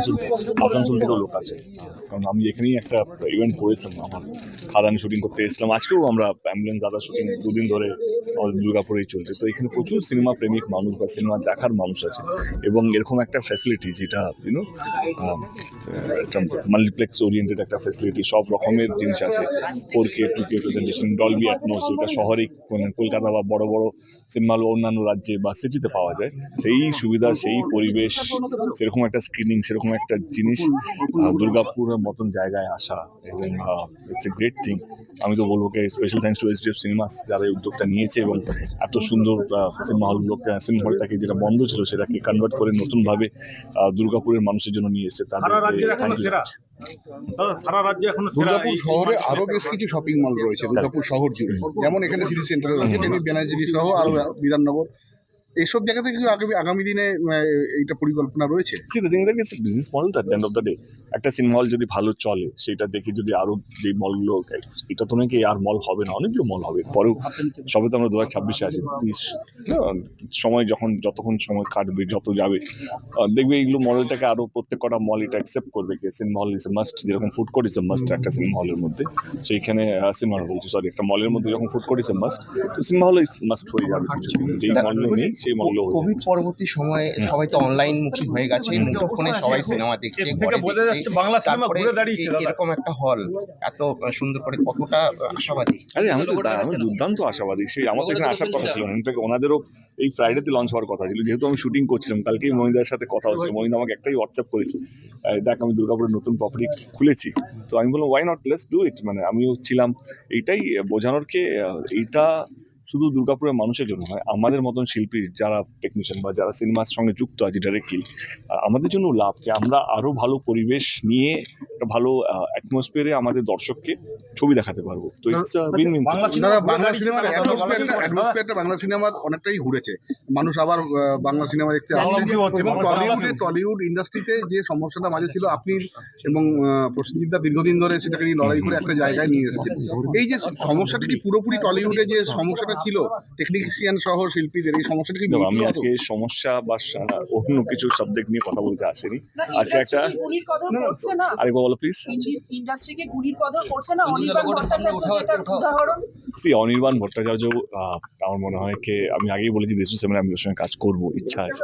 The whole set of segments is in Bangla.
আসানসোল আসানসোল থেকেও লোক আছে কারণ আমি এখানেই একটা ইভেন্ট করেছিলাম আমার খাদানে শুটিং করতে এসেছিলাম। আজকেও আমরা অ্যাম্বুলেন্স দাদা শুটিং দুদিন ধরে আমাদের দুর্গাপুরেই চলছে। তো এখানে প্রচুর সিনেমা প্রেমিক মানুষ বা সিনেমা দেখার মানুষ আছে এবং এরকম একটা ফ্যাসিলিটি যেটা ইউনো মাল্টিপ্লেক্স ওরিয়েন্টেড একটা ফ্যাসিলিটি সব রকমের জিনিস আছে। Four K two K presentation Dolby Atmos যেটা শহরেই মানে কলকাতা বা বড় বড় সিনেমা হল অন্যান্য রাজ্যে বা সিটিতে পাওয়া যায়। সেই সুবিধা সেই পরিবেশ সেরকম একটা স্ক্রিনিং সেরকম একটা জিনিস দুর্গাপুরের মতন জায়গায় আসা এবং ইটস এ গ্রেট থিং আমি তো বলব কে special thanks to S DF cinemas যারা এই উদ্যোগটা নিয়েছে এবং এত সুন্দর সিনেমা হলগুলোকে সিনেমা হলটাকে যেটা বন্ধ ছিল সেটাকে কনভার্ট করে নতুনভাবে আহ, দুর্গাপুরের মানুষের জন্য নিয়ে এসেছে you সেরা। রাজ্যে এখনও সেরা দুর্গাপুর শহরে আরও বেশ কিছু শপিং মল রয়েছে দুর্গাপুর শহর জুড়ে যেমন এখানে সিটি সেন্টারে রয়েছে তেমনি সহ আরও বিধাননগর। এইসব জায়গাতে কি আগামী আগামী দিনে এইটা পরিকল্পনা রয়েছে? Model at the end of the day. একটা সিনেমা হল যদি ভালো চলে, সেটা দেখে যদি আরও যে মলগুলো এটা তো নাকি আর মল হবে না, অনেকগুলো মল হবে। পরেও সবে তো আমরা দু হাজার ছাব্বিশে আছি, তিরিশ সময় যখন, যতক্ষণ সময় কাটবে, যত যাবে দেখবে এইগুলো মডেলটাকে আরও প্রত্যেক কটা মল এটা অ্যাকসেপ্ট করবে কি। সিনেমা হল ইস মাস্ট যেরকম ফুড কোর্ট ইস মাস্ট একটা সিনেমা হলের মধ্যে। সেইখানে সিনেমা হল বলছি সরি একটা মলের মধ্যে যখন food court is must cinema hall is must হয়ে যাবে যেই মলগুলো নেই সেই মলগুলো কোভিড পরবর্তী সময়ে সবাই তো অনলাইন মুখী হয়ে গেছে মুঠোফোনে সবাই সিনেমা দেখছে তারপরে। এরকম একটা হল এত সুন্দর করে কতটা আশাবাদী। আরে আমি তো আমি দুর্দান্ত আশাবাদী। সেই আমার তো এখানে আসার কথা ছিল ইনফ্যাক্ট ওনাদেরও এই ফ্রাইডেতে লঞ্চ হওয়ার কথা ছিল। যেহেতু আমি শুটিং করছিলাম কালকেই মহিন্দার সাথে কথা হচ্ছিল মহিন্দা আমাকে একটাই হোয়াটসঅ্যাপ করেছে দেখ আমি দুর্গাপুরের নতুন প্রপার্টি খুলেছি। তো আমি বললাম why not let's do it মানে আমিও ছিলাম। এইটাই বোঝানোর কে এইটা শুধু দুর্গাপুরের মানুষের জন্য নয় আমাদের মতন শিল্পী যারা টেকনিশিয়ান বা যারা সিনেমার সঙ্গে যুক্ত আছে ডাইরেক্টলি আমাদের জন্য লাভকে আমরা আরও ভালো পরিবেশ নিয়ে একটা ভালো অ্যাটমসফিয়ারে আমাদের দর্শককে ছবি দেখাতে পারব। তো উইন বাংলা সিনেমার অনেকটাই ঘুরেছে। মানুষ আবার আহ, বাংলা সিনেমা দেখতে আসছে। টলিউডে ইন্ডাস্ট্রিতে যে সমস্যাটা মাঝে ছিল আপনি এবং প্রসেনজিৎদা দীর্ঘদিন ধরে সেটাকে নিয়ে লড়াই করে একটা জায়গায় নিয়ে এসেছেন। এই যে সমস্যাটা কি পুরোপুরি টলিউডে যে সমস্যাটা ছিল টেকনিশিয়ান সহ শিল্পীদের এই সমস্যাটা কি আমি আজকে সমস্যা বা অন্য কিছু সাবজেক্ট নিয়ে কথা বলতে আসিনি। আজকে একটা গুলির কদর করছে না? আরেকবার বলো প্লিজ ইন্ডাস্ট্রিকে গুলির কদর করছে না? অনির্বাণ ভট্টাচার্য যেটার উদাহরণ। সি অনির্বাণ ভট্টাচার্য আহ, আমার মনে হয় কি আমি আগেই বলেছি দেশু সেভেন আমি ওর সঙ্গে কাজ করব ইচ্ছা আছে।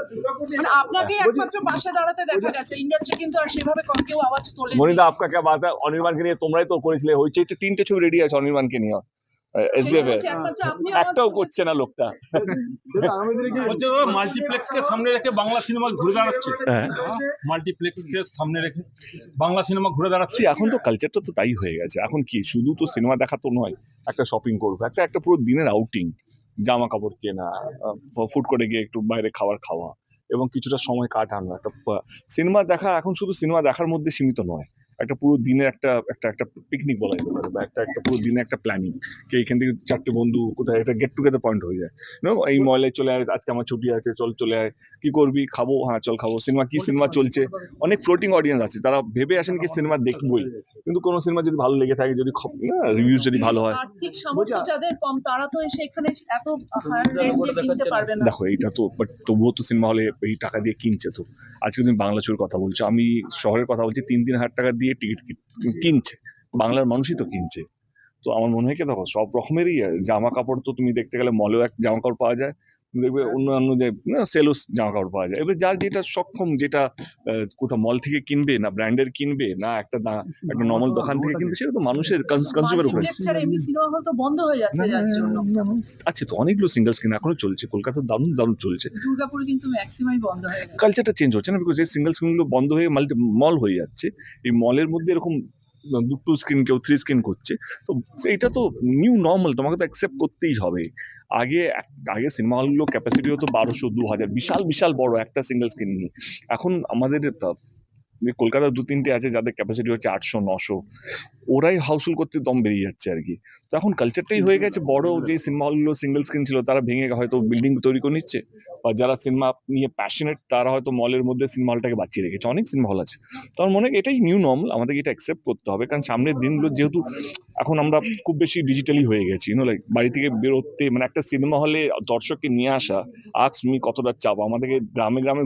মানে আপনাকে একমাত্র পাশে দাঁড়াতে দেখা গেছে ইন্ডাস্ট্রি কিন্তু আর সেভাবে কম কেউ আওয়াজ তোলে মনিদা আপকা কে বাত হ্যাঁ? অনির্বাণকে নিয়ে তোমরাই তো করেছিলে। হয়েছে তিনটে ছবি রেডি আছে অনির্বাণকে নিয়ে। এসডিএফ আপনি আওয়াজ একটাও করছে না লোকটা। বলছে মাল্টিপ্লেক্স কে সামনে রেখে বাংলা সিনেমা ঘুরে দাঁড়াচ্ছে। হ্যাঁ। মাল্টিপ্লেক্স কে সামনে রেখে বাংলা সিনেমা ঘুরে দাঁড়াচ্ছে। এখন তো কালচারটা তো তাই হয়ে গেছে। এখন কি শুধু তো সিনেমা দেখা তো নয় একটা শপিং করব একটা একটা পুরো দিনের আউটিং জামা কাপড় কেনা ফুড করে গিয়ে একটু বাইরে খাবার খাওয়া এবং কিছুটা সময় কাটানো একটা সিনেমা দেখা এখন শুধু সিনেমা দেখার মধ্যে সীমিত নয়। একটা পুরো দিনের একটা একটা একটা পিকনিক বলা যেতে পারে বা একটা একটা পুরো দিনে একটা প্ল্যানিং কে এখান থেকে চারটে বন্ধু কোথায় একটা গেট টুগেদার পয়েন্ট হয়ে যায়। নো এই মলে চলে আয় আজকে আমার ছুটি আছে চল চলে আয় কি করবি খাব? হ্যাঁ চল খাব। সিনেমা কি সিনেমা চলছে? অনেক ফ্লোটিং অডিয়েন্স আছে তারা ভেবে আসেন কি সিনেমা দেখবই। কিন্তু কোনো সিনেমা যদি ভালো লেগে থাকে যদি রিভিউজ যদি ভালো হয়। আর্থিক সামর্থ্য যাদের কম তারা তো এসে এখানে এত হায়ার রেট দিয়ে কিনতে পারবে না। দেখো এইটা তো বাট তবুও তো সিনেমা হলে এই টাকা দিয়ে কিনছে তো। আজকে তুমি বাংলা ছবির কথা বলছো আমি শহরের কথা বলছি তিন তিন হাজার টাকা দিয়ে টিকিট কিনছে। বাংলার মানুষই তো কিনছে। তো আমার মনে হয় কি, দেখো, সব রকমেরই জামা কাপড় তো তুমি দেখতে গেলে মলেও এক জামা কাপড় পাওয়া যায়। দেখবে অন্যান্য যে সেলস জামা কাপড় পাওয়া যায়। এবার যার যেটা সক্ষম যেটা আহ, কোথাও মল থেকে কিনবে না ব্র্যান্ডের কিনবে না একটা দা- একটা নর্মাল দোকান থেকে কিনবে সেটা তো মানুষের কনজিউমার উপরে। মাল্টিপ্লেক্স ছাড়া এমনি সিনেমা হল তো বন্ধ হয়ে যাচ্ছে যার তো অনেকগুলো সিঙ্গেল স্ক্রিন এখনও চলছে কলকাতা দারুণ দারুণ চলছে। দুর্গাপুরে কিন্তু ম্যাক্সিমাই বন্ধ হয়ে গেছে। কালচারটা চেঞ্জ হচ্ছে না বিকজ এই সিঙ্গেল স্ক্রিনগুলো বন্ধ হয়ে মাল্টি মল হয়ে যাচ্ছে। এই মলের মধ্যে এরকম টু স্ক্রিন কেউ থ্রি স্ক্রিন করছে। তো এইটা তো নিউ নর্মাল তোমাকে তো অ্যাকসেপ্ট করতেই হবে। আগে আগে সিনেমা হলগুলো ক্যাপাসিটি হতো বারোশো দু হাজার বিশাল বিশাল বড় একটা সিঙ্গেল স্ক্রিন নিয়ে। এখন আমাদের কলকাতায় দু, তিনটে আছে যাদের ক্যাপাসিটি হচ্ছে আটশো, নশো। ওরাই হাউসফুল করতে দম বেরিয়ে যাচ্ছে আর কি। তো এখন কালচারটাই হয়ে গেছে বড় যে সিনেমা হলগুলো সিঙ্গেল স্ক্রিন ছিল, তারা ভেঙে হয়তো বিল্ডিং তৈরি করে নিচ্ছে। বা যারা সিনেমা নিয়ে প্যাশনেট তারা হয়তো মলের মধ্যে সিনেমা হলটাকে বাঁচিয়ে রেখেছে। অনেক সিনেমা হল আছে। তো আমার মনে হয় এটাই নিউ নর্মাল আমাদেরকে এটা অ্যাকসেপ্ট করতে হবে। কারণ সামনের দিনগুলো যেহেতু এখন আমরা খুব বেশি ডিজিটালি হয়ে গেছি ইউনো লাইক বাড়ি থেকে বেরোতে মানে একটা সিনেমা হলে দর্শককে নিয়ে আসা আক্স মি কতটা চাপ, আমাদেরকে গ্রামে গ্রামে